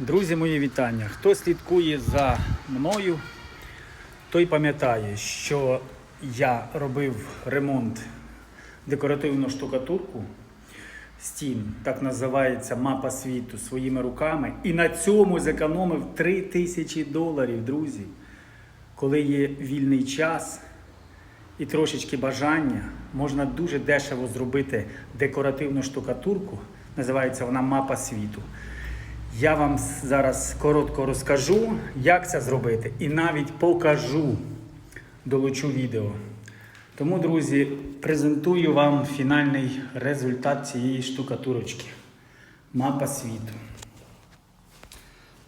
Друзі, мої вітання. Хто слідкує за мною, той пам'ятає, що я робив ремонт декоративну штукатурку стін, так називається мапа світу своїми руками. І на цьому зекономив 3 тисячі доларів, друзі. Коли є вільний час і трошечки бажання, можна дуже дешево зробити декоративну штукатурку. Називається вона мапа світу. Я вам зараз коротко розкажу, як це зробити, і навіть покажу, долучу відео. Тому, друзі, презентую вам фінальний результат цієї штукатурочки. Мапа світу.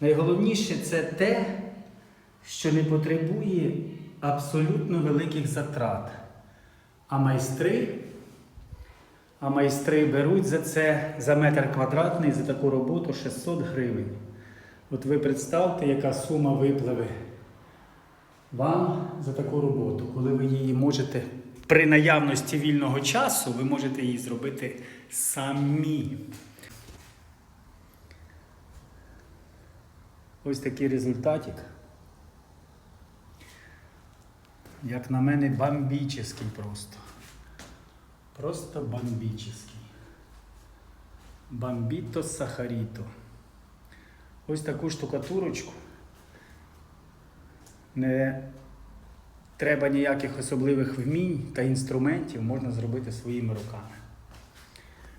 Найголовніше це те, що не потребує абсолютно великих затрат. А майстри а майстри беруть за це за метр квадратний за таку роботу 600 гривень. От ви представте, яка сума випливе вам за таку роботу, коли ви її можете при наявності вільного часу, ви можете її зробити самі. Ось такий результатик. Як на мене, бомбічний просто. Просто бомбічний. Бомбіто сахаріто. Ось таку штукатурочку. Не треба ніяких особливих вмінь та інструментів можна зробити своїми руками.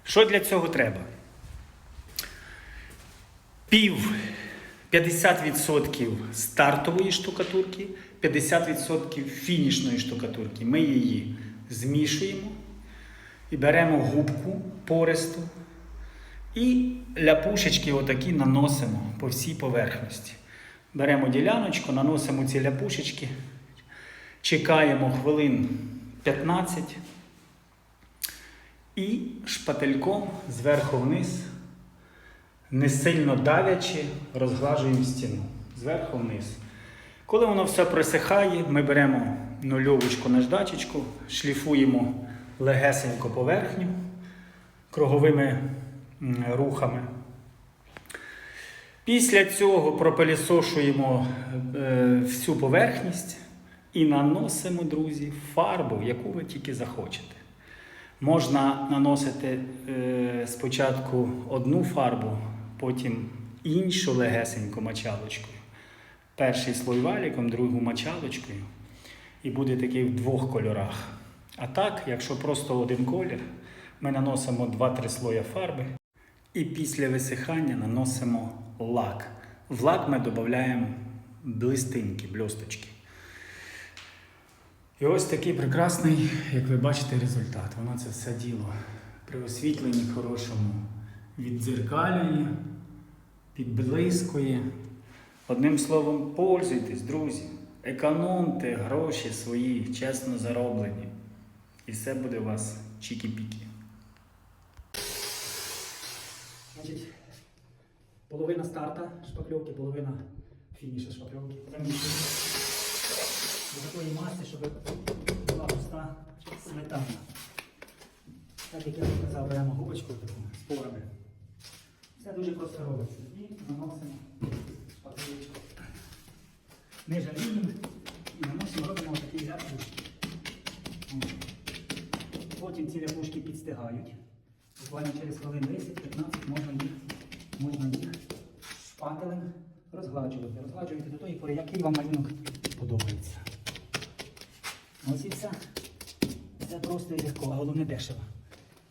Що для цього треба? Пів 50% стартової штукатурки, 50% фінішної штукатурки. Ми її змішуємо і беремо губку пористу і ляпушечки отакі наносимо по всій поверхності. Беремо діляночку, наносимо ці ляпушечки, чекаємо хвилин 15 і шпательком зверху вниз, не сильно давячи, розглажуємо стіну зверху вниз. Коли воно все присихає, ми беремо нульовочку наждачечку, шліфуємо легесенько поверхню круговими рухами. Після цього пропилісошуємо е, всю поверхність і наносимо, друзі, фарбу, яку ви тільки захочете. Можна наносити е, спочатку одну фарбу, потім іншу легесеньку мочалочкою. Перший слой валіком, другу мочалочкою. І буде такий в двох кольорах. А так, якщо просто один колір, ми наносимо 2-3 слоя фарби і після висихання наносимо лак. В лак ми додаємо блистинки, бльосточки. І ось такий прекрасний, як ви бачите, результат. Воно це все діло при освітленні хорошому віддзеркалює, підблискує. Одним словом, пользуйтесь, друзі. Економте гроші свої, чесно зароблені. І все буде у вас чікі-пікі. Значить, половина старта шпакльовки, половина фінішу шпакльовки. До такої маси, щоб була густа сметана. Так як я вже казав, беремо губочку з порами. Все дуже просто робиться. І наносимо шпакльовочку. Не жаліємо і наносимо, робимо такі ляпушки. Потім ці ляпушки підстигають. Буквально через хвилин 10-15 можна їх, можна їх шпателем розгладжувати. Розгладжуєте до тої пори, який вам малюнок подобається. Ось і все. Це просто і легко, а головне дешево.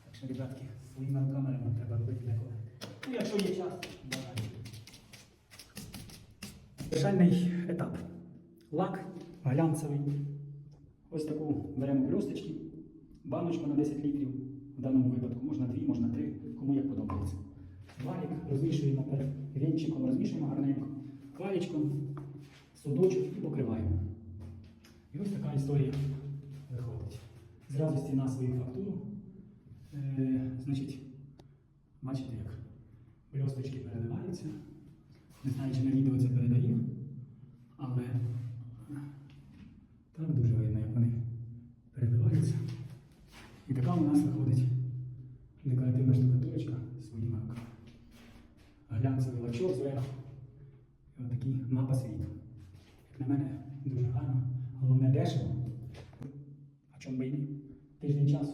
Так що, ребятки, своїми руками ремонт треба робити деколи. Ну, якщо є час, бажаю. Завершальний етап. Лак глянцевий. Ось таку беремо блюсточки, баночку на 10 літрів. В даному випадку можна дві, можна три, кому як подобається. Валік розмішуємо перед вінчиком, розмішуємо гарненько, калічком, судочок і покриваємо. І ось така історія виходить. Зразу стіна свою фактуру. Е, значить, бачите, як бльосточки переливаються. Не знаю, чи на відео це передає, але так дуже видно, як вони переливаються. І така у нас виходить декоративна штукатурочка своїми руками. Глянцевий лачок зверху. Такий мапа світу. Як на мене, дуже гарно. Головне дешево. А чому би і ні? Тиждень часу.